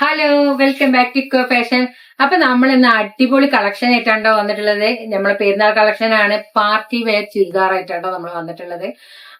Hello welcome back to eco fashion അപ്പൊ നമ്മൾ ഇന്ന് അടിപൊളി കളക്ഷൻ ആയിട്ടാണ്ടോ വന്നിട്ടുള്ളത്? നമ്മളെ പെരുന്നാൾ കളക്ഷൻ ആണ്. പാർട്ടി വെയർ ചുരിദാർ ആയിട്ടാണ്ടോ നമ്മൾ വന്നിട്ടുള്ളത്.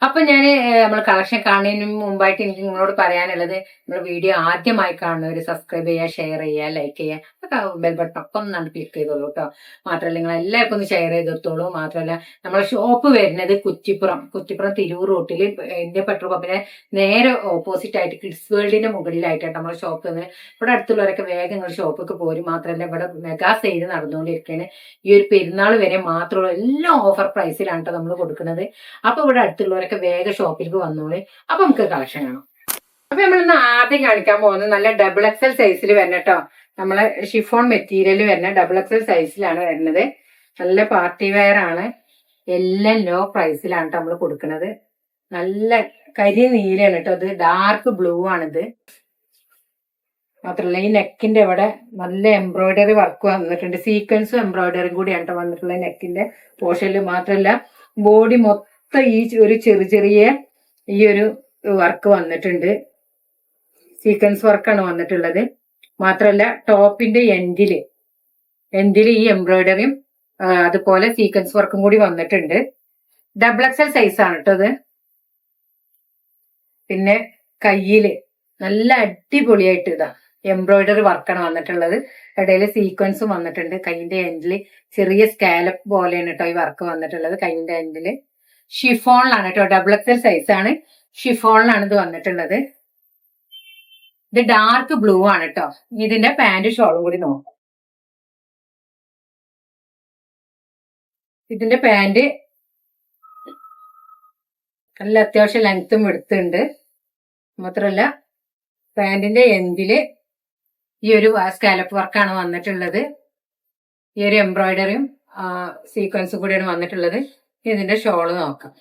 അപ്പൊ ഞാൻ നമ്മൾ കളക്ഷൻ കാണുന്നതിന് മുമ്പായിട്ട് എനിക്ക് നിങ്ങളോട് പറയാനുള്ളത് നമ്മൾ വീഡിയോ ആദ്യമായി കാണുന്നവർ സബ്സ്ക്രൈബ് ചെയ്യുക ഷെയർ ചെയ്യുക ലൈക്ക് ചെയ്യുക. ബെൽ ബട്ടൺ ഒക്കെ ഒന്ന് ക്ലിക്ക് ചെയ്തോളൂ കേട്ടോ. മാത്രമല്ല നിങ്ങൾ എല്ലാവർക്കും ഒന്ന് ഷെയർ ചെയ്തെടുത്തോളൂ. മാത്രമല്ല നമ്മളെ ഷോപ്പ് വരുന്നത് കുറ്റിപ്പുറം. കുറ്റിപ്പുറം തിരൂർ റോട്ടിൽ ഇന്ത്യ പെട്രോൾ പമ്പിനെ നേരെ ഓപ്പോസിറ്റ് ആയിട്ട് കിഡ്സ് വേൾഡിന്റെ മുകളിലായിട്ടാണ് നമ്മളെ ഷോപ്പ് ഇവിടെ അടുത്തുള്ളവരൊക്കെ വേഗം നിങ്ങൾ ഷോപ്പൊക്കെ പോരും. മാത്രമല്ല ഇവിടെ മെഗാ സെയിൽ നടന്നുകൊണ്ടിരിക്കുകയാണ്. ഈ ഒരു പെരുന്നാൾ വരെ മാത്രമുള്ള എല്ലാം ഓഫർ പ്രൈസിലാണ് നമ്മൾ കൊടുക്കുന്നത്. അപ്പൊ ഇവിടെ അടുത്തുള്ളവരൊക്കെ വേഗം ഷോപ്പിലേക്ക് വന്നോളി. അപ്പൊ നമുക്ക് കളക്ഷൻ കാണാം. അപ്പൊ നമ്മൾ ഇന്ന് ആദ്യം കാണിക്കാൻ പോകുന്നത് നല്ല ഡബിൾ എക്സൽ സൈസിൽ വരണം കേട്ടോ നമ്മളെ ഷിഫോൺ മെറ്റീരിയൽ വരുന്ന ഡബിൾ എക്സൽ സൈസിലാണ് വരുന്നത്. നല്ല പാർട്ടി വെയർ ആണ്. എല്ലാം ലോ പ്രൈസിലാണ് നമ്മൾ കൊടുക്കുന്നത്. നല്ല കരി നീലാണ് കേട്ടോ അത് ഡാർക്ക് ബ്ലൂ ആണിത്. മാത്രമല്ല ഈ നെക്കിന്റെ ഇവിടെ നല്ല എംബ്രോയിഡറി വർക്ക് വന്നിട്ടുണ്ട്. സീക്വൻസും എംബ്രോയിഡറിയും കൂടിയാണ് ട്ടോ വന്നിട്ടുള്ളത് നെക്കിന്റെ പോർഷനിൽ മാത്രമല്ല ബോഡി മൊത്തം ഈ ഒരു ചെറിയ ചെറിയ ഈ ഒരു വർക്ക് വന്നിട്ടുണ്ട്. സീക്വൻസ് വർക്കാണ് വന്നിട്ടുള്ളത്. മാത്രമല്ല ടോപ്പിന്റെ എൻഡിൽ എൻഡിൽ ഈ എംബ്രോയിഡറിയും അതുപോലെ സീക്വൻസ് വർക്കും കൂടി വന്നിട്ടുണ്ട്. ഡബിൾ എക്സൽ സൈസ് ആണ് കേട്ടോ ഇത് പിന്നെ കയ്യിൽ നല്ല അടിപൊളിയായിട്ട് ഇതാ. എംബ്രോയിഡറി വർക്കാണ് വന്നിട്ടുള്ളത്. ഇടയിൽ സീക്വൻസും വന്നിട്ടുണ്ട്. കൈയിന്റെ എൻഡിൽ ചെറിയ സ്കാലപ്പ് പോലെയാണ് കേട്ടോ ഈ വർക്ക് വന്നിട്ടുള്ളത് കൈയിന്റെ എൻഡിൽ ഷിഫോണിലാണ് കേട്ടോ ഡബിൾ എക്സൽ സൈസ് ആണ്. ഷിഫോണിലാണ് ഇത് വന്നിട്ടുള്ളത്. ഇത് ഡാർക്ക് ബ്ലൂ ആണ് കേട്ടോ ഇതിന്റെ പാന്റ് ഷോളും കൂടി നോക്കാം. ഇതിന്റെ പാന്റ് നല്ല അത്യാവശ്യം ലെങ്ത്തും എടുത്തുണ്ട് മാത്രമല്ല പാന്റിന്റെ എൻഡിൽ ഈ ഒരു സ്കാലപ്പ് വർക്കാണ് വന്നിട്ടുള്ളത്. ഈ ഒരു എംബ്രോയിഡറിയും സീക്വൻസും കൂടിയാണ് വന്നിട്ടുള്ളത്. ഇതിന്റെ ഷോൾ നോക്കാം.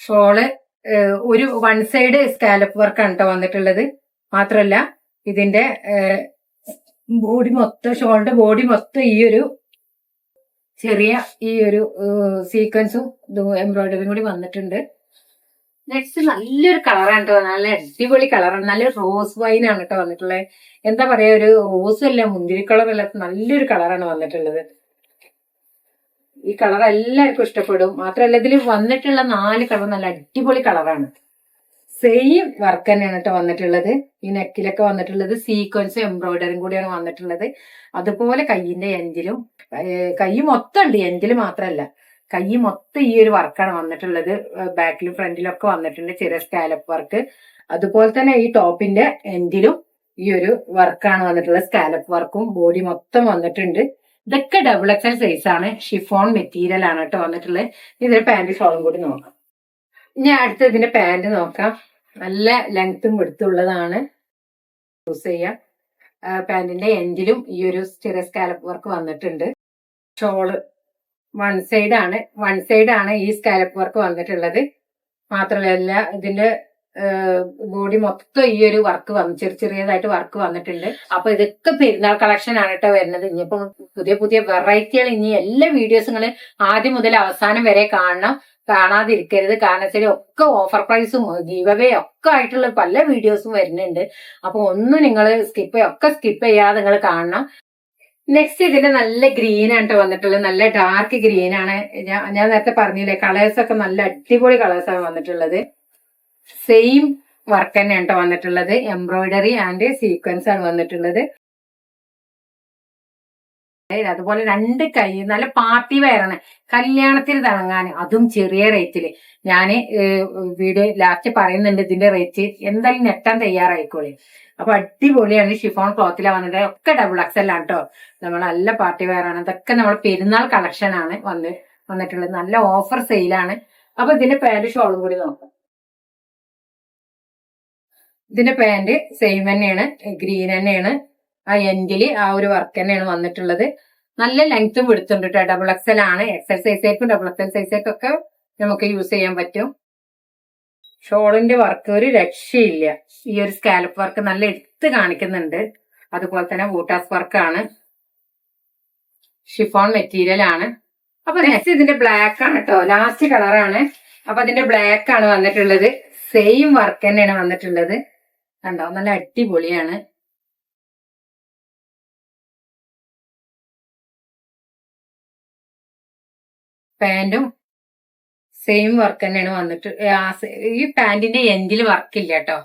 ഷോൾ ഒരു വൺ സൈഡ് സ്കാലപ്പ് വർക്കാണ് കേട്ടോ വന്നിട്ടുള്ളത്. മാത്രമല്ല ഇതിന്റെ ബോഡി മൊത്തം ഷോളിന്റെ ബോഡി മൊത്തം ഈ ഒരു ചെറിയ ഈ ഒരു സീക്വൻസും എംബ്രോയിഡറിയും കൂടി വന്നിട്ടുണ്ട്. നെക്സ്റ്റ് നല്ലൊരു കളറാണ് കേട്ടോ നല്ല അടിപൊളി കളറാണ് നല്ല റോസ് വൈൻ ആണ് കേട്ടോ വന്നിട്ടുള്ളത് എന്താ പറയാ ഒരു റോസ് അല്ല മുന്തിരി കളർ അല്ല നല്ലൊരു കളറാണ് വന്നിട്ടുള്ളത്. ഈ കളർ എല്ലാവർക്കും ഇഷ്ടപ്പെടും. മാത്രമല്ല ഇതിൽ വന്നിട്ടുള്ള നാല് കളർ നല്ല അടിപൊളി കളറാണ് സെയിം വർക്ക് തന്നെയാണ് കേട്ടോ വന്നിട്ടുള്ളത്. ഈ നെക്കിലൊക്കെ വന്നിട്ടുള്ളത് സീക്വൻസ് എംബ്രോയിഡറിയും കൂടിയാണ് വന്നിട്ടുള്ളത്. അതുപോലെ കയ്യിന്റെ എൻഡിലും കൈ മൊത്തം ഉണ്ട് എൻഡിൽ മാത്രമല്ല കൈ മൊത്തം ഈ ഒരു വർക്കാണ് വന്നിട്ടുള്ളത്. ബാക്കിലും ഫ്രണ്ടിലും ഒക്കെ വന്നിട്ടുണ്ട് ചെറിയ സ്കാലപ്പ് വർക്ക് അതുപോലെ തന്നെ ഈ ടോപ്പിന്റെ എൻഡിലും ഈ ഒരു വർക്കാണ് വന്നിട്ടുള്ളത്. സ്കാലപ്പ് വർക്കും ബോഡി മൊത്തം വന്നിട്ടുണ്ട്. ഇതൊക്കെ ഡബിൾ എക്സൽ സൈസ് ആണ്. ഷിഫോൺ മെറ്റീരിയൽ ആണ് കേട്ടോ വന്നിട്ടുള്ളത്. ഇതൊരു പാന്റ് ഷോളും കൂടി നോക്കാം. ഇനി അടുത്ത ഇതിന്റെ പാന്റ് നോക്കാം. നല്ല ലെങ്ത്തും വെടുത്തുള്ളതാണ് യൂസ് ചെയ്യാം. പാൻറിന്റെ എൻഡിലും ഈ ഒരു ചെറിയ സ്കാലപ്പ് വർക്ക് വന്നിട്ടുണ്ട്. ഷോൾ വൺ സൈഡ് ആണ്. വൺ സൈഡ് ആണ് ഈ സ്കാലപ്പ് വർക്ക് വന്നിട്ടുള്ളത്. മാത്രമല്ല ഇതിന്റെ ബോഡി മൊത്തം ഈ ഒരു വർക്ക് വന്നു ചെറിയ ചെറിയതായിട്ട് വർക്ക് വന്നിട്ടുണ്ട്. അപ്പൊ ഇതൊക്കെ പെരുന്നാൾ കളക്ഷൻ ആണ് കേട്ടോ വരുന്നത്. ഇനിയിപ്പോ പുതിയ പുതിയ വെറൈറ്റികൾ ഇനി എല്ലാ വീഡിയോസും ആദ്യം മുതൽ അവസാനം വരെ കാണണം. കാണാതിരിക്കരുത്. വെച്ചാൽ ഒക്കെ ഓഫർ പ്രൈസും ഗീവവേ ഒക്കെ ആയിട്ടുള്ള പല വീഡിയോസും വരുന്നുണ്ട്. അപ്പൊ ഒന്നും നിങ്ങൾ സ്കിപ്പ് ഒക്കെ സ്കിപ്പ് ചെയ്യാതെ നിങ്ങൾ കാണണം. നെക്സ്റ്റ് ഇതിന്റെ നല്ല ഗ്രീൻ ആണ് ട്ടോ വന്നിട്ടുള്ളത്. നല്ല ഡാർക്ക് ഗ്രീൻ ആണ്. ഞാൻ ഞാൻ നേരത്തെ പറഞ്ഞില്ലേ കളേഴ്സ് ഒക്കെ നല്ല അടിപൊളി കളേഴ്സ് ആണ് വന്നിട്ടുള്ളത്. സെയിം വർക്ക് തന്നെയാണ് ട്ടോ വന്നിട്ടുള്ളത്. എംബ്രോയിഡറി ആൻഡ് സീക്വൻസ് ആണ് വന്നിട്ടുള്ളത്. അതുപോലെ രണ്ട് കൈ നല്ല പാർട്ടി വെയറാണ് കല്യാണത്തിന് തിളങ്ങാൻ അതും ചെറിയ റേറ്റിൽ ഞാൻ വീഡിയോ ലാസ്റ്റ് പറയുന്നുണ്ട് ഇതിന്റെ റേറ്റ് എന്തായാലും ഞെട്ടാൻ തയ്യാറായിക്കോളി. അപ്പൊ അടിപൊളിയാണ് ഷിഫോൺ ക്ലോത്തിലാണ് വന്നിട്ട് ഒക്കെ ഡബിൾ എല്ലാം കേട്ടോ നമ്മൾ നല്ല പാർട്ടി വെയറാണ് അതൊക്കെ നമ്മൾ പെരുന്നാൾ കളക്ഷൻ ആണ് വന്ന് വന്നിട്ടുള്ളത്. നല്ല ഓഫർ സെയിലാണ് അപ്പൊ ഇതിന്റെ പാന്റ് ഷോളും കൂടി നോക്കാം. ഇതിന്റെ പാന്റ് സെയിം തന്നെയാണ്. ഗ്രീൻ തന്നെയാണ്. ആ എൻഡിൽ ആ ഒരു വർക്ക് തന്നെയാണ് വന്നിട്ടുള്ളത്. നല്ല ലെങ്ത്തും വിടുത്തുണ്ട് കേട്ടോ ഡബിൾ എക്സൽ ആണ്. എക്സൽ സൈസേക്കും ഡബിൾ എക്സൽ സൈസേക്കൊക്കെ നമുക്ക് യൂസ് ചെയ്യാൻ പറ്റും. ഷോളിന്റെ വർക്ക് ഒരു രക്ഷയില്ല. ഈ ഒരു സ്കാലപ്പ് വർക്ക് നല്ല എടുത്ത് കാണിക്കുന്നുണ്ട്. അതുപോലെ തന്നെ വൂട്ടാസ് വർക്കാണ് ഷിഫോൺ മെറ്റീരിയൽ ആണ്. അപ്പൊ നെക്സ്റ്റ് ഇതിന്റെ ബ്ലാക്ക് ആണ് കേട്ടോ ലാസ്റ്റ് കളറാണ് അപ്പൊ അതിന്റെ ബ്ലാക്ക് ആണ് വന്നിട്ടുള്ളത്. സെയിം വർക്ക് തന്നെയാണ് വന്നിട്ടുള്ളത്. കണ്ടോ? നല്ല അടിപൊളിയാണ്. പാന്റും സെയിം വർക്ക് തന്നെയാണ് വന്നിട്ട് ഈ പാന്റിന്റെ എൻഡിൽ വർക്കില്ല കേട്ടോ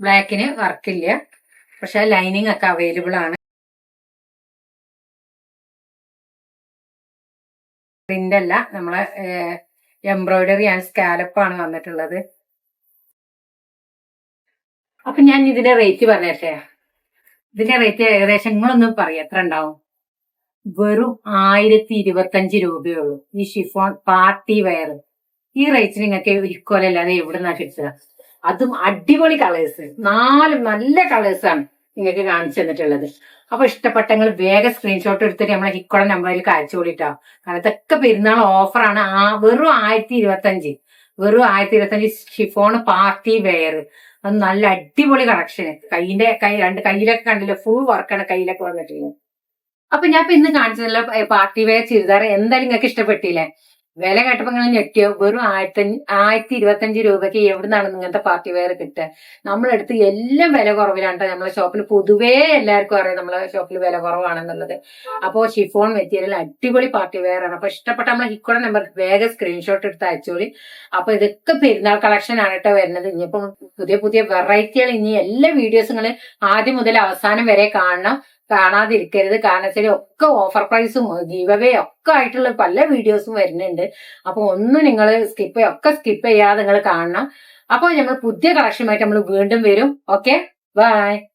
ബ്ലാക്കിന് വർക്കില്ല പക്ഷെ ലൈനിങ് ഒക്കെ അവൈലബിൾ ആണ്. പ്രിന്റ് അല്ല നമ്മളെ എംബ്രോയിഡറി ആൻഡ് സ്കാലപ്പ് ആണ് വന്നിട്ടുള്ളത്. അപ്പൊ ഞാൻ ഇതിന്റെ റേറ്റ് പറഞ്ഞേ ഇതിന്റെ റേറ്റ് ഏകദേശം നിങ്ങളൊന്ന് പറയാം എത്ര ഉണ്ടാവും? വെറും ആയിരത്തി ഇരുപത്തഞ്ച് രൂപയേ ഈ ഷിഫോൺ പാർട്ടി വെയർ. ഈ റേറ്റ് നിങ്ങൾക്ക് ഒരിക്കലല്ലാതെ എവിടുന്നാ കിട്ടുക? അതും അടിപൊളി കളേഴ്സ് നാല് നല്ല കളേഴ്സ് ആണ് നിങ്ങൾക്ക് കാണിച്ചു തന്നിട്ടുള്ളത്. അപ്പൊ ഇഷ്ടപ്പെട്ടെങ്കിൽ വേഗം സ്ക്രീൻഷോട്ട് എടുത്തിട്ട് നമ്മളെ ഹിക്കോള നമ്പറിൽ കൂടിട്ടോ. കാരണം ഇതൊക്കെ പെരുന്നാൾ ഓഫറാണ് ആ വെറും ആയിരത്തി ഇരുപത്തഞ്ച് വെറും ആയിരത്തി ഇരുപത്തഞ്ച് ഷിഫോൺ പാർട്ടി വെയർ. അത് നല്ല അടിപൊളി കളക്ഷൻ കൈയിന്റെ കൈ രണ്ട് കയ്യിലൊക്കെ കണ്ടില്ല? ഫുൾ വർക്കാണ് കയ്യിലൊക്കെ വന്നിട്ടുള്ളത്. അപ്പൊ ഞാൻ ഇപ്പൊ ഇന്ന് കാണിച്ചതല്ല പാർട്ടി വെയർ ചുരിദാർ എന്തായാലും നിങ്ങൾക്ക് ഇഷ്ടപ്പെട്ടില്ലേ? വില കേട്ടപ്പോൾ നിങ്ങൾ ഞെട്ടിയോ? വെറും ആയിരത്തി ആയിരത്തി ഇരുപത്തഞ്ച് രൂപയ്ക്ക് എവിടുന്നാണ് ഇങ്ങനത്തെ പാർട്ടി വെയർ കിട്ടുക? നമ്മളെടുത്ത് എല്ലാം വില കുറവിലാണ് നമ്മളെ ഷോപ്പിൽ പൊതുവേ എല്ലാവർക്കും അറിയാം നമ്മളെ ഷോപ്പിൽ വില കുറവാണെന്നുള്ളത്. അപ്പോൾ ഷിഫോൺ മെറ്റീരിയൽ അടിപൊളി പാർട്ടി വെയർ ആണ്. അപ്പൊ ഇഷ്ടപ്പെട്ട നമ്മളെ ഹിക്കോടെ നമ്പർ വേഗം സ്ക്രീൻഷോട്ട് എടുത്ത് അയച്ചോളി. അപ്പൊ ഇതൊക്കെ പെരുന്നാൾ കളക്ഷൻ ആണ് കേട്ടോ വരുന്നത്. ഇനിയിപ്പം പുതിയ പുതിയ വെറൈറ്റികൾ ഇനി എല്ലാ വീഡിയോസും നിങ്ങൾ ആദ്യം മുതൽ അവസാനം വരെ കാണണം. കാണാതിരിക്കരുത്. വെച്ചാൽ ഒക്കെ ഓഫർ പ്രൈസും ഗീവവേ ഒക്കെ ആയിട്ടുള്ള പല വീഡിയോസും വരുന്നുണ്ട്. അപ്പൊ ഒന്നും നിങ്ങൾ സ്കിപ്പ് ഒക്കെ സ്കിപ്പ് ചെയ്യാതെ നിങ്ങൾ കാണണം. അപ്പോൾ നമ്മൾ പുതിയ കളക്ഷനുമായിട്ട് നമ്മൾ വീണ്ടും വരും. Okay bye